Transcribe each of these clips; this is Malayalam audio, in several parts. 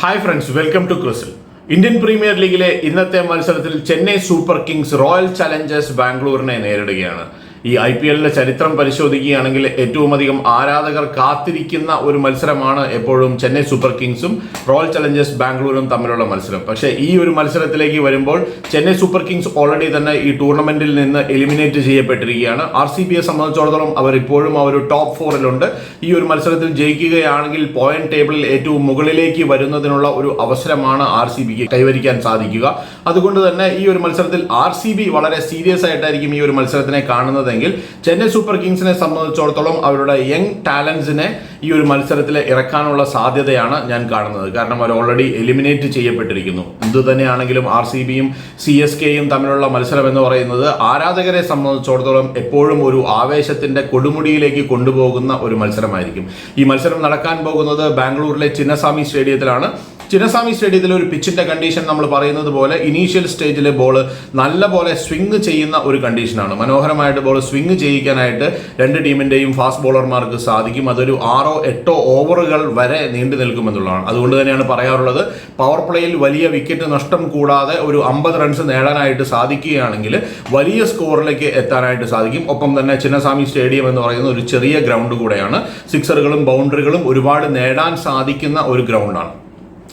ഹായ് ഫ്രണ്ട്സ് വെൽക്കം ടു ക്രിസിൽ. ഇന്ത്യൻ പ്രീമിയർ ലീഗിലെ ഇന്നത്തെ മത്സരത്തിൽ Chennai super kings royal challengers ബാംഗ്ലൂരിനെ നേരിടുകയാണ്. ഈ ഐ പി എല്ലിന്റെ ചരിത്രം പരിശോധിക്കുകയാണെങ്കിൽ ഏറ്റവും അധികം ആരാധകർ കാത്തിരിക്കുന്ന ഒരു മത്സരമാണ് എപ്പോഴും ചെന്നൈ സൂപ്പർ കിങ്സും റോയൽ ചലഞ്ചേഴ്സ് ബാംഗ്ലൂരും തമ്മിലുള്ള മത്സരം. പക്ഷേ ഈ ഒരു മത്സരത്തിലേക്ക് വരുമ്പോൾ ചെന്നൈ സൂപ്പർ കിങ്സ് ഓൾറെഡി തന്നെ ഈ ടൂർണമെന്റിൽ നിന്ന് എലിമിനേറ്റ് ചെയ്യപ്പെട്ടിരിക്കുകയാണ്. ആർ സി ബിയെ സംബന്ധിച്ചിടത്തോളം അവർ ഇപ്പോഴും ആ ഒരു ടോപ്പ് ഫോറിലുണ്ട് ഈ ഒരു മത്സരത്തിൽ ജയിക്കുകയാണെങ്കിൽ പോയിന്റ് ടേബിളിൽ ഏറ്റവും മുകളിലേക്ക് വരുന്നതിനുള്ള ഒരു അവസരമാണ് ആർ സി ബിക്ക് കൈവരിക്കാൻ സാധിക്കുക. അതുകൊണ്ട് തന്നെ ഈ ഒരു മത്സരത്തിൽ ആർ സി ബി വളരെ സീരിയസ് ആയിട്ടായിരിക്കും ഈ ഒരു മത്സരത്തിനെ കാണുന്നതെങ്കിൽ ചെന്നൈ സൂപ്പർ കിങ്സിനെ സംബന്ധിച്ചിടത്തോളം അവരുടെ യങ് ടാലൻസിനെ ഈ ഒരു മത്സരത്തിൽ ഇറക്കാനുള്ള സാധ്യതയാണ് ഞാൻ കാണുന്നത്. കാരണം അവർ ഓൾറെഡി എലിമിനേറ്റ് ചെയ്യപ്പെട്ടിരിക്കുന്നു. എന്ത് തന്നെയാണെങ്കിലും ആർ സി ബിയും സി എസ് കെയും തമ്മിലുള്ള മത്സരം എന്ന് പറയുന്നത് ആരാധകരെ സംബന്ധിച്ചിടത്തോളം എപ്പോഴും ഒരു ആവേശത്തിന്റെ കൊടുമുടിയിലേക്ക് കൊണ്ടുപോകുന്ന ഒരു മത്സരമായിരിക്കും. ഈ മത്സരം നടക്കാൻ പോകുന്നത് ബാംഗ്ലൂരിലെ ചിന്നസ്വാമി സ്റ്റേഡിയത്തിലാണ്. ചിന്നസ്വാമി സ്റ്റേഡിയത്തിലെ ഒരു പിച്ചിന്റെ കണ്ടീഷൻ നമ്മൾ പറയുന്നത് പോലെ ഇനീഷ്യൽ സ്റ്റേജിലെ ബോൾ നല്ല പോലെ സ്വിംഗ് ചെയ്യുന്ന ഒരു കണ്ടീഷനാണ് മനോഹരമായിട്ട് ബോൾ സ്വിംഗ് ചെയ്യിക്കാനായിട്ട് രണ്ട് ടീമിന്റെയും ഫാസ്റ്റ് ബോളർമാർക്ക് സാധിക്കും. അതൊരു ആറോ എട്ടോ ഓവറുകൾ വരെ നീണ്ടു നിൽക്കുമെന്നുള്ളതാണ് അതുകൊണ്ട് തന്നെയാണ് പറയാറുള്ളത് പവർ പ്ലേയിൽ വലിയ വിക്കറ്റ് നഷ്ടം കൂടാതെ ഒരു അമ്പത് റൺസ് നേടാനായിട്ട് സാധിക്കുകയാണെങ്കിൽ വലിയ സ്കോറിലേക്ക് എത്താനായിട്ട് സാധിക്കും. ഒപ്പം തന്നെ ചിന്നസ്വാമി സ്റ്റേഡിയം എന്ന് പറയുന്ന ഒരു ചെറിയ ഗ്രൗണ്ട് കൂടെയാണ്. സിക്സറുകളും ബൗണ്ടറികളും ഒരുപാട് നേടാൻ സാധിക്കുന്ന ഒരു ഗ്രൗണ്ടാണ്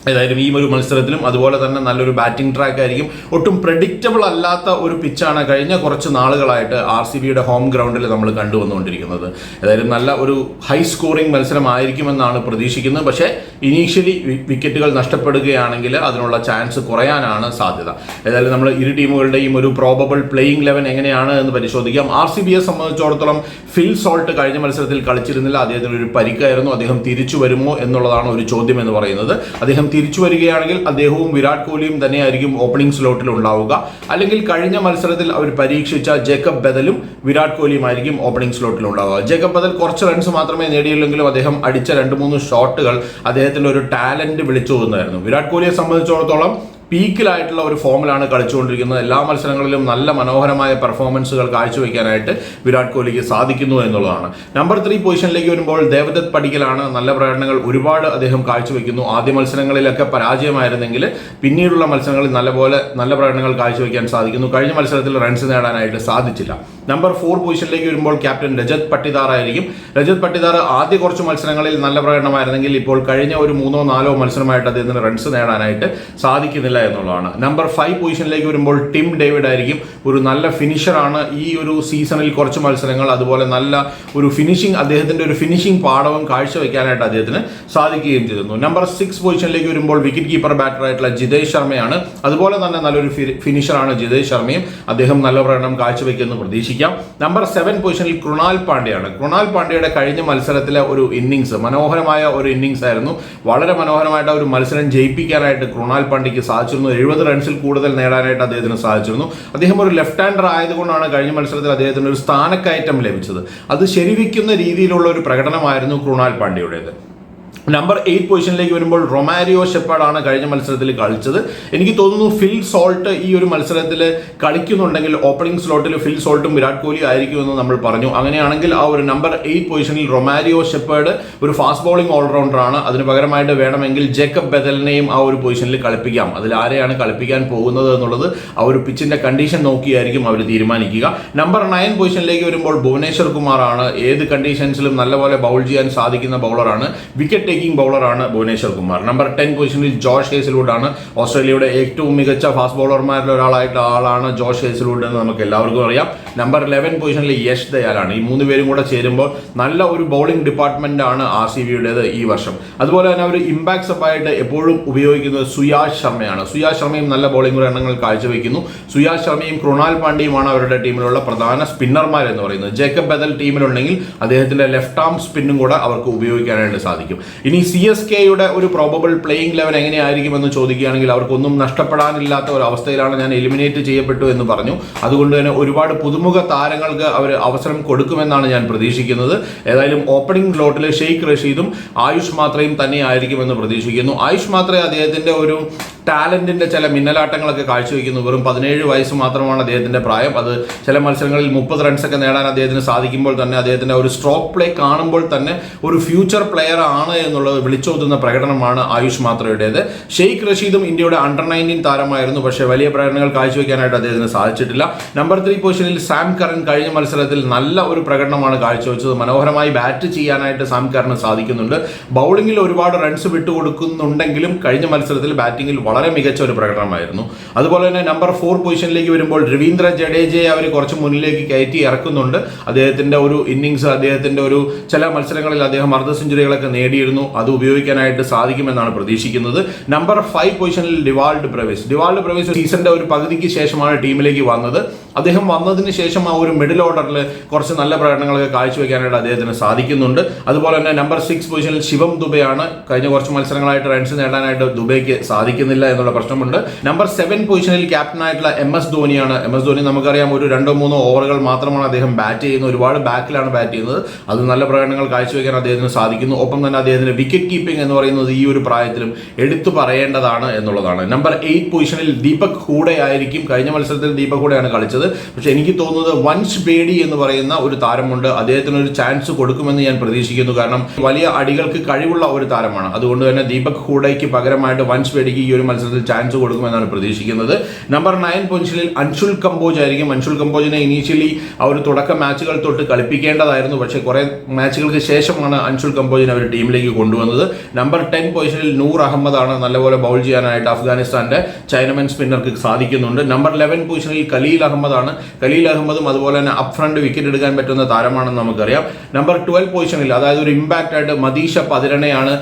ഏതായാലും ഈ ഒരു മത്സരത്തിലും അതുപോലെ തന്നെ നല്ലൊരു ബാറ്റിംഗ് ട്രാക്ക് ആയിരിക്കും. ഒട്ടും പ്രഡിക്റ്റബിൾ അല്ലാത്ത ഒരു പിച്ചാണ് കഴിഞ്ഞ കുറച്ച് നാളുകളായിട്ട് ആർ സി ബിയുടെ ഹോം ഗ്രൗണ്ടിൽ നമ്മൾ കണ്ടുവന്നുകൊണ്ടിരിക്കുന്നത്. ഏതായാലും നല്ല ഒരു ഹൈ സ്കോറിംഗ് മത്സരമായിരിക്കുമെന്നാണ് പ്രതീക്ഷിക്കുന്നത്. പക്ഷേ ഇനീഷ്യലി വിക്കറ്റുകൾ നഷ്ടപ്പെടുകയാണെങ്കിൽ അതിനുള്ള ചാൻസ് കുറയാനാണ് സാധ്യത. ഏതായാലും നമ്മൾ ഇരു ടീമുകളുടെയും ഒരു പ്രോബബിൾ പ്ലേയിങ് ലെവൻ എങ്ങനെയാണ് എന്ന് പരിശോധിക്കാം. ആർ സി ബിയെ സംബന്ധിച്ചിടത്തോളം ഫിൽ സോൾട്ട് കഴിഞ്ഞ മത്സരത്തിൽ കളിച്ചിരുന്നില്ല. അദ്ദേഹത്തിന് ഒരു പരിക്കായിരുന്നു. അദ്ദേഹം തിരിച്ചു വരുമോ എന്നുള്ളതാണ് ഒരു ചോദ്യം എന്ന് പറയുന്നത്. അദ്ദേഹം തിരിച്ചു വരികയാണെങ്കിൽ അദ്ദേഹവും വിരാട് കോഹ്ലിയും തന്നെ ആയിരിക്കും ഓപ്പണിംഗ് സ്ലോട്ടിൽ ഉണ്ടാവുക. അല്ലെങ്കിൽ കഴിഞ്ഞ മത്സരത്തിൽ അവർ പരീക്ഷിച്ച ജേക്കബ് ബദലും വിരാട് കോഹ്ലിയുമായിരിക്കും ഓപ്പണിംഗ് സ്ലോട്ടിൽ ഉണ്ടാവുക. ജേക്കബ് ബദൽ കുറച്ച് റൺസ് മാത്രമേ നേടിയുള്ളെങ്കിലും അദ്ദേഹം അടിച്ച രണ്ട് മൂന്ന് ഷോട്ടുകൾ അദ്ദേഹത്തിന്റെ ഒരു ടാലന്റ് വിളിച്ചു പോകുന്നതായിരുന്നു വിരാട് കോഹ്ലിയെ സംബന്ധിച്ചിടത്തോളം പീക്കിലായിട്ടുള്ള ഒരു ഫോമിലാണ് കളിച്ചുകൊണ്ടിരിക്കുന്നത്. എല്ലാ മത്സരങ്ങളിലും നല്ല മനോഹരമായ പെർഫോമൻസുകൾ കാഴ്ചവെക്കാനായിട്ട് വിരാട് കോഹ്ലിക്ക് സാധിക്കുന്നു എന്നുള്ളതാണ്. നമ്പർ ത്രീ പൊസിഷനിലേക്ക് വരുമ്പോൾ ദേവദത്ത് പടിക്കലാണ് നല്ല പ്രകടനങ്ങൾ ഒരുപാട് അദ്ദേഹം കാഴ്ചവെക്കുന്നു. ആദ്യ മത്സരങ്ങളിലൊക്കെ പരാജയമായിരുന്നെങ്കിൽ പിന്നീടുള്ള മത്സരങ്ങളിൽ നല്ലപോലെ നല്ല പ്രകടനങ്ങൾ കാഴ്ചവെക്കാൻ സാധിക്കുന്നു. കഴിഞ്ഞ മത്സരത്തിൽ റൺസ് നേടാനായിട്ട് സാധിച്ചില്ല. നമ്പർ ഫോർ പൊസിഷനിലേക്ക് വരുമ്പോൾ ക്യാപ്റ്റൻ രജത് പട്ടിദാർ ആയിരിക്കും. രജത് പട്ടിദാർ ആദ്യ കുറച്ച് മത്സരങ്ങളിൽ നല്ല പ്രകടനമായിരുന്നെങ്കിൽ ഇപ്പോൾ കഴിഞ്ഞ ഒരു മൂന്നോ നാലോ മത്സരമായിട്ട് അദ്ദേഹത്തിന് റൺസ് നേടാനായിട്ട് സാധിക്കുന്നില്ല എന്നുള്ളതാണ്. നമ്പർ ഫൈവ് പൊസിഷനിലേക്ക് വരുമ്പോൾ ടിം ഡേവിഡ് ആയിരിക്കും ഒരു നല്ല ഫിനിഷറാണ് ഈ ഒരു സീസണിൽ കുറച്ച് മത്സരങ്ങൾ അതുപോലെ നല്ല ഒരു ഫിനിഷിംഗ് അദ്ദേഹത്തിന്റെ ഒരു ഫിനിഷിംഗ് പാഠവും കാഴ്ചവെക്കാനായിട്ട് അദ്ദേഹത്തിന് സാധിക്കുകയും ചെയ്തിരുന്നു. നമ്പർ സിക്സ് പൊസിഷനിലേക്ക് വരുമ്പോൾ വിക്കറ്റ് കീപ്പർ ബാറ്റർ ആയിട്ടുള്ള ജിതേഷ് ശർമ്മയാണ്. അതുപോലെ തന്നെ നല്ലൊരു ഫിനിഷറാണ് ജിതേഷ് ശർമ്മയും. അദ്ദേഹം നല്ല പ്രകടനം കാഴ്ചവെക്കുമെന്ന് പ്രതീക്ഷിക്കാം. നമ്പർ സെവൻ പൊസിഷനിൽ കൃണാൽ പാണ്ഡ്യയാണ്. കൃണാൽ പാണ്ഡ്യയുടെ കഴിഞ്ഞ മത്സരത്തിലെ ഒരു ഇന്നിങ്സ് മനോഹരമായ ഒരു ഇന്നിങ്സ് ആയിരുന്നു. വളരെ മനോഹരമായിട്ട് ഒരു മത്സരം ജയിപ്പിക്കാനായിട്ട് കൃണാൽ പാണ്ഡ്യയ്ക്ക് സാധിച്ചിരുന്നു. എഴുപത് റൺസിൽ കൂടുതൽ നേടാനായിട്ട് അദ്ദേഹത്തിന് സാധിച്ചിരുന്നു. അദ്ദേഹം ഒരു ലെഫ്റ്റ് ഹാൻഡർ ആയതുകൊണ്ടാണ് കഴിഞ്ഞ മത്സരത്തിൽ അദ്ദേഹത്തിന് ഒരു സ്ഥാനക്കയറ്റം ലഭിച്ചത്. അത് ശരിവിക്കുന്ന രീതിയിലുള്ള ഒരു പ്രകടനമായിരുന്നു കൃണാൽ പാണ്ഡ്യയുടേത്. നമ്പർ എയ്റ്റ് പൊസിഷനിലേക്ക് വരുമ്പോൾ റൊമാരിയോ ഷെപ്പാഡാണ് കഴിഞ്ഞ മത്സരത്തിൽ കളിച്ചത്. എനിക്ക് തോന്നുന്നു ഫിൽ സോൾട്ട് ഈ ഒരു മത്സരത്തിൽ കളിക്കുന്നുണ്ടെങ്കിൽ ഓപ്പണിംഗ് സ്ലോട്ടിൽ ഫിൽ സോൾട്ടും വിരാട് കോഹ്ലി ആയിരിക്കുമെന്ന് നമ്മൾ പറഞ്ഞു. അങ്ങനെയാണെങ്കിൽ ആ ഒരു നമ്പർ എയ്റ്റ് പൊസിഷനിൽ റൊമാരിയോ ഷെപ്പേഡ് ഒരു ഫാസ്റ്റ് ബോളിംഗ് ഓൾറൗണ്ടറാണ് അതിന് പകരമായിട്ട് വേണമെങ്കിൽ ജേക്കബ് ബെദലിനെയും ആ ഒരു പൊസിഷനിൽ കളിപ്പിക്കാം. അതിൽ ആരെയാണ് കളിപ്പിക്കാൻ പോകുന്നത് എന്നുള്ളത് ആ ഒരു പിച്ചിന്റെ കണ്ടീഷൻ നോക്കിയായിരിക്കും അവർ തീരുമാനിക്കുക. നമ്പർ നയൻ പൊസിഷനിലേക്ക് വരുമ്പോൾ ഭുവനേശ്വർ കുമാറാണ് ഏത് കണ്ടീഷൻസിലും നല്ലപോലെ ബൗൾ ചെയ്യാൻ സാധിക്കുന്ന ബൗളറാണ് വിക്കറ്റ് ടേക്കിംഗ് ബൗളറാണ് ഭുവനേശ്വർ കുമാർ. നമ്പർ ടെൻ പൊസിഷനിൽ ജോഷ് ഹേസൽവുഡ് ആണ് ഓസ്ട്രേലിയയുടെ ഏറ്റവും മികച്ച ഫാസ്റ്റ് ബൗളർമാരിൽ ഒരാളായിട്ട് ആളാണ് ജോഷ് ഹേസൽവുഡ് എന്ന് നമുക്ക് എല്ലാവർക്കും അറിയാം. നമ്പർ ലെവൻ പൊസിഷനിൽ യശ് ദയാലാണ്. ഈ മൂന്ന് പേരും കൂടെ ചേരുമ്പോൾ നല്ല ഒരു ബൗളിംഗ് ഡിപ്പാർട്ട്മെന്റ് ആണ് ആർ സി ബിയുടേത് ഈ വർഷം. അതുപോലെ തന്നെ അവർ ഇമ്പാക്ട് സപ്പായിട്ട് എപ്പോഴും ഉപയോഗിക്കുന്നത് സുയാഷ് ശർമ്മയാണ്. സുയാഷ് ശർമ്മയും നല്ല ബൗളിംഗ് പ്രകടനങ്ങൾ കാഴ്ചവെക്കുന്നു. സുയാഷ് ശർമ്മയും കൃണാൽ പാണ്ഡ്യയുമാണ് അവരുടെ ടീമിലുള്ള പ്രധാന സ്പിന്നർമാർ എന്ന് പറയുന്നത്. ജേക്കബ് ബദൽ ടീമിലുണ്ടെങ്കിൽ അദ്ദേഹത്തിന്റെ ലെഫ്റ്റ് ആം സ്പിന്നും കൂടെ അവർക്ക് ഉപയോഗിക്കാനായിട്ട് സാധിക്കും. ഇനി സി എസ് കെയുടെ ഒരു പ്രോബബിൾ പ്ലേയിങ് ലെവൻ എങ്ങനെയായിരിക്കും എന്ന് ചോദിക്കുകയാണെങ്കിൽ അവർക്കൊന്നും നഷ്ടപ്പെടാനില്ലാത്ത ഒരു അവസ്ഥയിലാണ് ഞാൻ എലിമിനേറ്റ് ചെയ്യപ്പെട്ടു എന്ന് പറഞ്ഞു. അതുകൊണ്ട് തന്നെ ഒരുപാട് പുതുമുഖ താരങ്ങൾക്ക് അവർ അവസരം കൊടുക്കുമെന്നാണ് ഞാൻ പ്രതീക്ഷിക്കുന്നത്. ഏതായാലും ഓപ്പണിംഗ് ലോട്ടിലെ ഷെയ്ഖ് റഷീദും ആയുഷ് മാത്രയും തന്നെ ആയിരിക്കുമെന്ന് പ്രതീക്ഷിക്കുന്നു. ആയുഷ് മാത്രമേ അദ്ദേഹത്തിന്റെ ഒരു ടാലന്റിന്റെ ചില മിന്നലാട്ടങ്ങളൊക്കെ കാഴ്ചവെക്കുന്നു. വെറും പതിനേഴ് വയസ്സ് മാത്രമാണ് അദ്ദേഹത്തിന്റെ പ്രായം. അത് ചില മത്സരങ്ങളിൽ മുപ്പത് റൺസൊക്കെ നേടാൻ അദ്ദേഹത്തിന് സാധിക്കുമ്പോൾ തന്നെ അദ്ദേഹത്തിന്റെ ഒരു സ്ട്രോക്ക് പ്ലേ കാണുമ്പോൾ തന്നെ ഒരു ഫ്യൂച്ചർ പ്ലെയർ ആണ് എന്നുള്ളത് വിളിച്ചോതുന്ന പ്രകടനമാണ് ആയുഷ് മാത്രയുടേത്. ഷെയ്ഖ് റഷീദും ഇന്ത്യയുടെ അണ്ടർ നയന്റീൻ താരമായിരുന്നു. പക്ഷേ വലിയ പ്രകടനങ്ങൾ കാഴ്ചവെക്കാനായിട്ട് അദ്ദേഹത്തിന് സാധിച്ചിട്ടില്ല. നമ്പർ ത്രീ പൊസിഷനിൽ സാം കറൻ കഴിഞ്ഞ മത്സരത്തിൽ നല്ല ഒരു പ്രകടനമാണ് കാഴ്ചവെച്ചത്. മനോഹരമായി ബാറ്റ് ചെയ്യാനായിട്ട് സാം കറിന് സാധിക്കുന്നുണ്ട്. ബൗളിംഗിൽ ഒരുപാട് റൺസ് വിട്ടുകൊടുക്കുന്നുണ്ടെങ്കിലും കഴിഞ്ഞ മത്സരത്തിൽ ബാറ്റിംഗിൽ വളരെ മികച്ച ഒരു പ്രകടനമായിരുന്നു. അതുപോലെ തന്നെ നമ്പർ ഫോർ പൊസിഷനിലേക്ക് വരുമ്പോൾ രവീന്ദ്ര ജഡേജയെ അവർ കുറച്ച് മുന്നിലേക്ക് കയറ്റി ഇറക്കുന്നുണ്ട്. അദ്ദേഹത്തിന്റെ ഒരു ഇന്നിങ്സ് അദ്ദേഹത്തിന്റെ ഒരു ചില മത്സരങ്ങളിൽ അദ്ദേഹം അർദ്ധ സെഞ്ചുറികളൊക്കെ നേടിയിരുന്നു. അത് ഉപയോഗിക്കാനായിട്ട് സാധിക്കുമെന്നാണ് പ്രതീക്ഷിക്കുന്നത്. നമ്പർ ഫൈവ് പൊസിഷനിൽ ഡിവാൾഡ് പ്രവേശ്. ഡിവാൾഡ് പ്രവേശ് സീസണിന്റെ ഒരു പകുതിക്ക് ശേഷമാണ് ടീമിലേക്ക് വന്നത്. അദ്ദേഹം വന്നതിന് ശേഷം ആ ഒരു മിഡിൽ ഓർഡറിൽ കുറച്ച് നല്ല പ്രകടനങ്ങളൊക്കെ കാഴ്ചവെക്കാനായിട്ട് അദ്ദേഹത്തിന് സാധിക്കുന്നുണ്ട്. അതുപോലെ തന്നെ നമ്പർ സിക്സ് പൊസിഷനിൽ ശിവം ദുബെയാണ്. കഴിഞ്ഞ കുറച്ച് മത്സരങ്ങളായിട്ട് റൺസ് നേടാനായിട്ട് ദുബൈക്ക് സാധിക്കുന്നില്ല എന്നുള്ള പ്രശ്നമുണ്ട്. നമ്പർ സെവൻ പൊസിഷനിൽ ക്യാപ്റ്റനായിട്ടുള്ള എം എസ് ധോണിയാണ്. എം എസ് ധോണി നമുക്കറിയാം ഒരു രണ്ടോ മൂന്നോ ഓവറുകൾ മാത്രമാണ് അദ്ദേഹം ബാറ്റ് ചെയ്യുന്നത്. ഒരുപാട് ബാക്കിലാണ് ബാറ്റ് ചെയ്യുന്നത്. അത് നല്ല പ്രകടനങ്ങൾ കാഴ്ചവെക്കാൻ അദ്ദേഹത്തിന് സാധിക്കുന്നു. ഒപ്പം തന്നെ അദ്ദേഹത്തിന് വിക്കറ്റ് കീപ്പിംഗ് എന്ന് പറയുന്നത് ഈ ഒരു പ്രായത്തിലും എടുത്തു പറയേണ്ടതാണ് എന്നുള്ളതാണ്. നമ്പർ എയ്റ്റ് പൊസിഷനിൽ ദീപക് ഹൂഡെ ആയിരിക്കും കഴിഞ്ഞ മത്സരത്തിൽ ദീപക് ഹൂഡെയാണ് കളിച്ചത്. പക്ഷെ എനിക്ക് തോന്നുന്നത് വൻസ് ബേഡി എന്ന് പറയുന്ന ഒരു താരമുണ്ട്. അദ്ദേഹത്തിന് ഒരു ചാൻസ് കൊടുക്കുമെന്ന് ഞാൻ പ്രതീക്ഷിക്കുന്നു. കാരണം വലിയ അടികൾക്ക് കഴിവുള്ള ഒരു താരമാണ്. അതുകൊണ്ട് തന്നെ ദീപക് ഹൂഡയ്ക്ക് പകരമായിട്ട് വൻസ് ബേഡിക്ക് ഈ ഒരു മത്സരത്തിൽ ചാൻസ് കൊടുക്കുമെന്നാണ് പ്രതീക്ഷിക്കുന്നത്. നമ്പർ നയൻ പൊസിഷനിൽ അൻഷുൽ കമ്പോജ് ആയിരിക്കും. അൻഷുൽ കമ്പോജിനെ ഇനീഷ്യലി ആ ഒരു തുടക്ക മാച്ചുകൾ തൊട്ട് കളിപ്പിക്കേണ്ടതായിരുന്നു. പക്ഷേ കുറെ മാച്ചുകൾക്ക് ശേഷമാണ് അൻഷുൽ കമ്പോജിനെ അവർ ടീമിലേക്ക് കൊണ്ടുവന്നത്. നമ്പർ ടെൻ പൊസിഷനിൽ നൂർ ആണ് നല്ലപോലെ ബൗൾ ചെയ്യാനായിട്ട് അഫ്ഗാനിസ്ഥാന്റെ ചൈനമൻ സ്പിന്നർക്ക് സാധിക്കുന്നുണ്ട്. നമ്പർ ലെവൻ പൊസിഷനിൽ കലീൽ അഹമ്മദാണ് ഖലീൽ അഹമ്മദും അതുപോലെ തന്നെ അപ് ഫ്രണ്ട് വിക്കറ്റ് എടുക്കാൻ പറ്റുന്ന താരമാണെന്ന് നമുക്കറിയാം. നമ്പർ ട്വൽവ് പൊസിഷനിൽ അതായത് ഒരു ഇമ്പാക്റ്റ് ആയിട്ട് മദീഷ പതിരണയാണ്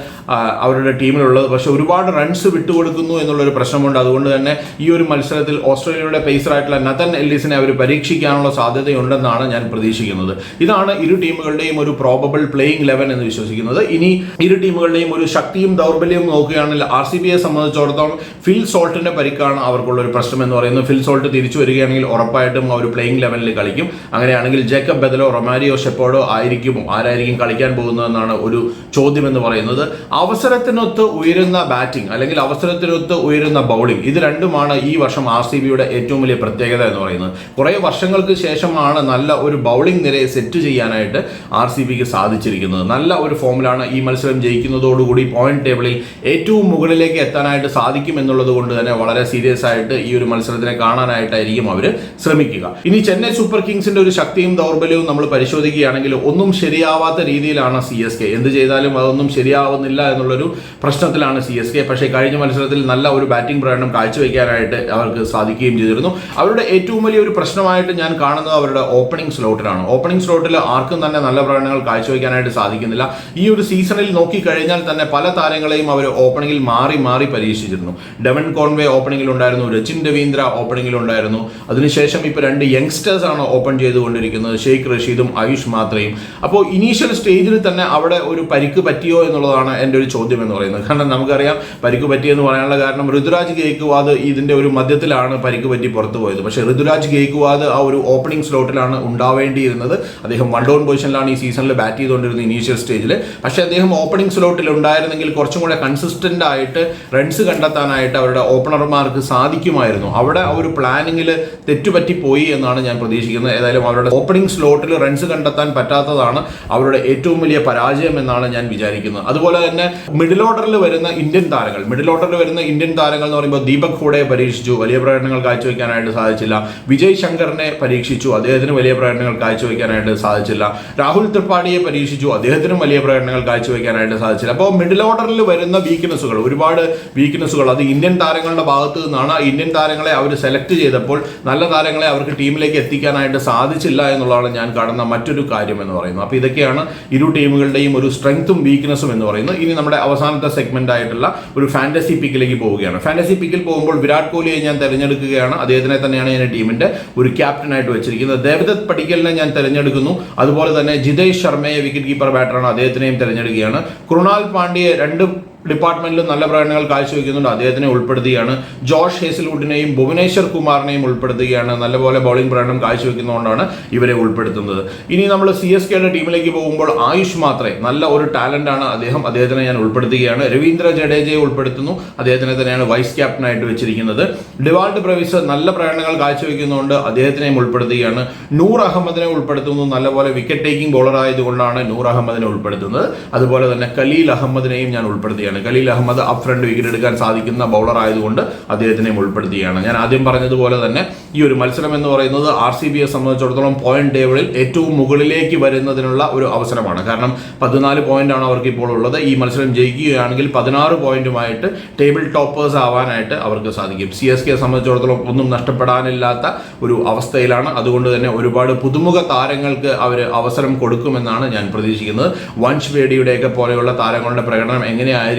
അവരുടെ ടീമിലുള്ളത്. പക്ഷെ ഒരുപാട് റൺസ് വിട്ടുകൊടുക്കുന്നു എന്നുള്ളൊരു പ്രശ്നമുണ്ട്. അതുകൊണ്ട് തന്നെ ഈ ഒരു മത്സരത്തിൽ ഓസ്ട്രേലിയയുടെ പേസറായിട്ടുള്ള നതൻ എല്ലിസിനെ അവർ പരീക്ഷിക്കാനുള്ള സാധ്യതയുണ്ടെന്നാണ് ഞാൻ പ്രതീക്ഷിക്കുന്നത്. ഇതാണ് ഇരു ടീമുകളുടെയും ഒരു പ്രോബബിൾ പ്ലേയിങ് ലെവൻ എന്ന് വിശ്വസിക്കുന്നത്. ഇനി ഇരു ടീമുകളുടെയും ഒരു ശക്തിയും ദൗർബല്യവും നോക്കുകയാണെങ്കിൽ ആർ സി ബിയെ സംബന്ധിച്ചിടത്തോളം ഫിൽ സോൾട്ടിന്റെ പരിക്കാണ് അവർക്കുള്ള ഒരു പ്രശ്നം എന്ന് പറയുന്നത് ഫിൽ സോൾട്ട് തിരിച്ചു വരികയാണെങ്കിൽ ഉറപ്പായിട്ടും ഒരു പ്ലേയിങ് ലെവലിൽ കളിക്കും. അങ്ങനെയാണെങ്കിൽ ജേക്കബ് ബെദലോ റൊമാരിയോ ഷെപ്പോഡോ ആയിരിക്കും ആരായിരിക്കും കളിക്കാൻ പോകുന്നതെന്നാണ് ഒരു ചോദ്യം എന്ന് പറയുന്നത്. അവസരത്തിനൊത്ത് ഉയരുന്ന ബാറ്റിംഗ് അല്ലെങ്കിൽ അവസരത്തിനൊത്ത് ഉയരുന്ന ബൗളിംഗ് ഇത് രണ്ടുമാണ് ഈ വർഷം ആർ സി ബിയുടെ ഏറ്റവും വലിയ പ്രത്യേകത എന്ന് പറയുന്നത്. കുറേ വർഷങ്ങൾക്ക് ശേഷമാണ് നല്ല ഒരു ബൗളിംഗ് നിരയെ സെറ്റ് ചെയ്യാനായിട്ട് ആർ സി ബിക്ക് സാധിച്ചിരിക്കുന്നത്. നല്ല ഒരു ഫോമിലാണ് ഈ മത്സരം ജയിക്കുന്നതോടുകൂടി പോയിന്റ് ടേബിളിൽ ഏറ്റവും മുകളിലേക്ക് എത്താനായിട്ട് സാധിക്കും എന്നുള്ളത് കൊണ്ട് തന്നെ വളരെ സീരിയസ് ആയിട്ട് ഈ ഒരു മത്സരത്തിനെ കാണാനായിട്ടായിരിക്കും അവർ ശ്രമിക്കുക. ഇനി ചെന്നൈ സൂപ്പർ കിങ്സിന്റെ ഒരു ശക്തിയും ദൗർബല്യവും നമ്മൾ പരിശോധിക്കുകയാണെങ്കിൽ ഒന്നും ശരിയാവാത്ത രീതിയിലാണ് സി എസ് കെ. എന്ത് ചെയ്താലും അതൊന്നും ശരിയാവുന്നില്ല എന്നുള്ളൊരു പ്രശ്നത്തിലാണ് സി എസ് കെ. പക്ഷേ കഴിഞ്ഞ മത്സരത്തിൽ നല്ല ഒരു ബാറ്റിംഗ് പ്രകടനം കാഴ്ചവെക്കാനായിട്ട് അവർക്ക് സാധിക്കുകയും ചെയ്തിരുന്നു. അവരുടെ ഏറ്റവും വലിയ ഒരു പ്രശ്നമായിട്ട് ഞാൻ കാണുന്നത് അവരുടെ ഓപ്പണിംഗ് സ്ലോട്ടിലാണ് ഓപ്പണിംഗ് സ്ലോട്ടിൽ ആർക്കും തന്നെ നല്ല പ്രകടനങ്ങൾ കാഴ്ചവെക്കാനായിട്ട് സാധിക്കുന്നില്ല. ഈ ഒരു സീസണിൽ നോക്കി കഴിഞ്ഞാൽ തന്നെ പല താരങ്ങളെയും അവർ ഓപ്പണിംഗിൽ മാറി മാറി പരീക്ഷിച്ചിരുന്നു. ഡെവൻ കോൺവേ ഓപ്പണിംഗിൽ ഉണ്ടായിരുന്നു. രചിൻ രവീന്ദ്ര ഓപ്പണിംഗിൽ ഉണ്ടായിരുന്നു. അതിനുശേഷം ഇപ്പോൾ രണ്ട് യങ്സ്റ്റേഴ്സ് ആണ് ഓപ്പൺ ചെയ്തുകൊണ്ടിരിക്കുന്നത്. ഷെയ്ഖ് റഷീദും ആയുഷ് മാത്രയും. അപ്പോൾ ഇനീഷ്യൽ സ്റ്റേജിൽ തന്നെ അവിടെ ഒരു പരിക്ക് പറ്റിയോ എന്നുള്ളതാണ് എന്റെ ഒരു ചോദ്യം എന്ന് പറയുന്നത്. കാരണം നമുക്കറിയാം പരിക്ക് പറ്റിയെന്ന് പറയാനുള്ള കാരണം ഋതുരാജ് ഗെയ്ക്വാദ് ഇതിന്റെ ഒരു മധ്യത്തിലാണ് പരിക്ക് പറ്റി പുറത്തു പോയത്. പക്ഷേ ഋതുരാജ് ഗെയ്ക്വാദ് ആ ഒരു ഓപ്പണിംഗ് സ്ലോട്ടിലാണ് ഉണ്ടാവേണ്ടിയിരുന്നത്. അദ്ദേഹം വൺ ഡൗൺ പൊസിഷനിലാണ് ഈ സീസണിൽ ബാറ്റ് ചെയ്തുകൊണ്ടിരുന്നത് ഇനീഷ്യൽ സ്റ്റേജിൽ പക്ഷേ അദ്ദേഹം ഓപ്പണിംഗ് സ്ലോട്ടിൽ ഉണ്ടായിരുന്നെങ്കിൽ കുറച്ചും കൂടെ കൺസിസ്റ്റന്റ് ആയിട്ട് റൺസ് കണ്ടെത്താനായിട്ട് അവരുടെ ഓപ്പണർമാർക്ക് സാധിക്കുമായിരുന്നു. അവിടെ ആ ഒരു പ്ലാനിങ്ങിൽ തെറ്റുപറ്റി പോയി എന്നാണ് ഞാൻ പ്രതീക്ഷിക്കുന്നത്. ഏതായാലും അവരുടെ ഓപ്പണിംഗ് സ്ലോട്ടിൽ റൺസ് കണ്ടെത്താൻ പറ്റാത്തതാണ് അവരുടെ ഏറ്റവും വലിയ പരാജയം എന്നാണ് ഞാൻ വിചാരിക്കുന്നത്. അതുപോലെ തന്നെ മിഡിൽ ഓർഡറിൽ വരുന്ന ഇന്ത്യൻ താരങ്ങൾ മിഡിൽ ഓർഡറിൽ വരുന്ന ഇന്ത്യൻ താരങ്ങൾ എന്ന് പറയുമ്പോൾ ദീപക് ഹൂഡയെ പരീക്ഷിച്ചു. വലിയ പ്രകടനങ്ങൾ കാഴ്ചവെക്കാനായിട്ട് സാധിച്ചില്ല. വിജയ് ശങ്കറിനെ പരീക്ഷിച്ചു. അദ്ദേഹത്തിന് വലിയ പ്രകടനങ്ങൾ കാഴ്ചവെക്കാനായിട്ട് സാധിച്ചില്ല. രാഹുൽ ത്രിപാഠിയെ പരീക്ഷിച്ചു. അദ്ദേഹത്തിനും വലിയ പ്രകടനങ്ങൾ കാഴ്ചവെക്കാനായിട്ട് സാധിച്ചില്ല. അപ്പോൾ മിഡിൽ ഓർഡറിൽ വരുന്ന വീക്ക്നെസ്സുകൾ ഒരുപാട് വീക്ക്നെസ്സുകൾ അത് ഇന്ത്യൻ താരങ്ങളുടെ ഭാഗത്ത് നിന്നാണ് ഇന്ത്യൻ താരങ്ങളെ അവർ സെലക്ട് ചെയ്തപ്പോൾ നല്ല താരങ്ങളെ അവർക്ക് ടീമിലേക്ക് എത്തിക്കാനായിട്ട് സാധിച്ചില്ല എന്നുള്ളതാണ് ഞാൻ കാണുന്ന മറ്റൊരു കാര്യം എന്ന് പറയുന്നത്. അപ്പോൾ ഇതൊക്കെയാണ് ഇരു ടീമുകളുടെയും ഒരു സ്ട്രെങ്ത്തും വീക്ക്നെസ്സും എന്ന് പറയുന്നത്. ഇനി നമ്മുടെ അവസാനത്തെ സെഗ്മെന്റ് ആയിട്ടുള്ള ഒരു ഫാന്റസി പിക്കിലേക്ക് പോവുകയാണ്. ഫാന്റസി പിക്കിൽ പോകുമ്പോൾ വിരാട് കോഹ്ലിയെ ഞാൻ തിരഞ്ഞെടുക്കുകയാണ്. അദ്ദേഹത്തിനെ തന്നെയാണ് എന്റെ ടീമിന്റെ ഒരു ക്യാപ്റ്റനായിട്ട് വെച്ചിരിക്കുന്നത്. ദേവദത്ത് പടിക്കലിനെ ഞാൻ തിരഞ്ഞെടുക്കുന്നു. അതുപോലെ തന്നെ ജിതേഷ് ശർമ്മയെ വിക്കറ്റ് കീപ്പർ ബാറ്ററാണ് അദ്ദേഹത്തിനെയും തിരഞ്ഞെടുക്കുകയാണ്. കൃണാൽ പാണ്ഡ്യയെ രണ്ട് ഡിപ്പാർട്ട്മെന്റിലും നല്ല പ്രകടനങ്ങൾ കാഴ്ചവെക്കുന്നുണ്ട്. അദ്ദേഹത്തിനെ ഉൾപ്പെടുത്തുകയാണ് ജോഷ് ഹേസിൽവുഡിനെയും ഭുവനേശ്വർ കുമാറിനെയും ഉൾപ്പെടുത്തുകയാണ്. നല്ലപോലെ ബൗളിംഗ് പ്രകടനം കാഴ്ചവെക്കുന്നതുകൊണ്ടാണ് ഇവരെ ഉൾപ്പെടുത്തുന്നത്. ഇനി നമ്മൾ സി എസ് കെയുടെ ടീമിലേക്ക് പോകുമ്പോൾ ആയുഷ് മാത്രേ നല്ല ഒരു ടാലന്റ് ആണ് അദ്ദേഹം. അദ്ദേഹത്തിനെ ഞാൻ ഉൾപ്പെടുത്തുകയാണ്. രവീന്ദ്ര ജഡേജയെ ഉൾപ്പെടുത്തുന്നു. അദ്ദേഹത്തിനെ തന്നെയാണ് വൈസ് ക്യാപ്റ്റനായിട്ട് വെച്ചിരിക്കുന്നത്. ഡിവാൾഡ് പ്രവിസ് നല്ല പ്രകടനങ്ങൾ കാഴ്ചവെക്കുന്നതുകൊണ്ട് അദ്ദേഹത്തിനെയും ഉൾപ്പെടുത്തുകയാണ്. നൂർ അഹമ്മദിനെ ഉൾപ്പെടുത്തുന്നു. നല്ലപോലെ വിക്കറ്റ് ടേക്കിംഗ് ബോളർ ആയതുകൊണ്ടാണ് നൂർ അഹമ്മദിനെ ഉൾപ്പെടുത്തുന്നത്. അതുപോലെ തന്നെ കലീൽ അഹമ്മദിനെയും ഞാൻ ഉൾപ്പെടുത്തുകയാണ്. Khaleel Ahmed up front wicket എടുക്കാൻ സാധിക്കുന്ന ബൗളർ ആയതുകൊണ്ട് അദ്ദേഹത്തിനെയും ഉൾപ്പെടുത്തുകയാണ് ഞാൻ ആദ്യം പറഞ്ഞതുപോലെ തന്നെ ഈ ഒരു മത്സരം എന്ന് പറയുന്നത് ആർ സി ബിയെ സംബന്ധിച്ചിടത്തോളം പോയിന്റ് ടേബിളിൽ ഏറ്റവും മുകളിലേക്ക് വരുന്നതിനുള്ള ഒരു അവസരമാണ്. കാരണം പതിനാല് ആണ് അവർക്ക് ഇപ്പോൾ ഉള്ളത്. ഈ മത്സരം ജയിക്കുകയാണെങ്കിൽ പതിനാറ് പോയിന്റുമായിട്ട് ടേബിൾ ടോപ്പേഴ്സ് ആവാനായിട്ട് അവർക്ക് സാധിക്കും. സി എസ് കെയെ സംബന്ധിച്ചിടത്തോളം ഒന്നും നഷ്ടപ്പെടാനില്ലാത്ത ഒരു അവസ്ഥയിലാണ്. അതുകൊണ്ട് തന്നെ ഒരുപാട് പുതുമുഖ താരങ്ങൾക്ക് അവർ അവസരം കൊടുക്കുമെന്നാണ് ഞാൻ പ്രതീക്ഷിക്കുന്നത്. വൻഷ് വേഡിയുടെയൊക്കെ പോലെയുള്ള താരങ്ങളുടെ പ്രകടനം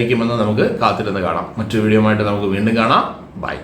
എങ്ങനെയായിരിക്കുമെന്ന് നമുക്ക് കാത്തിരുന്ന് കാണാം. മറ്റൊരു വീഡിയോ നമുക്ക് വീണ്ടും കാണാം. ബൈ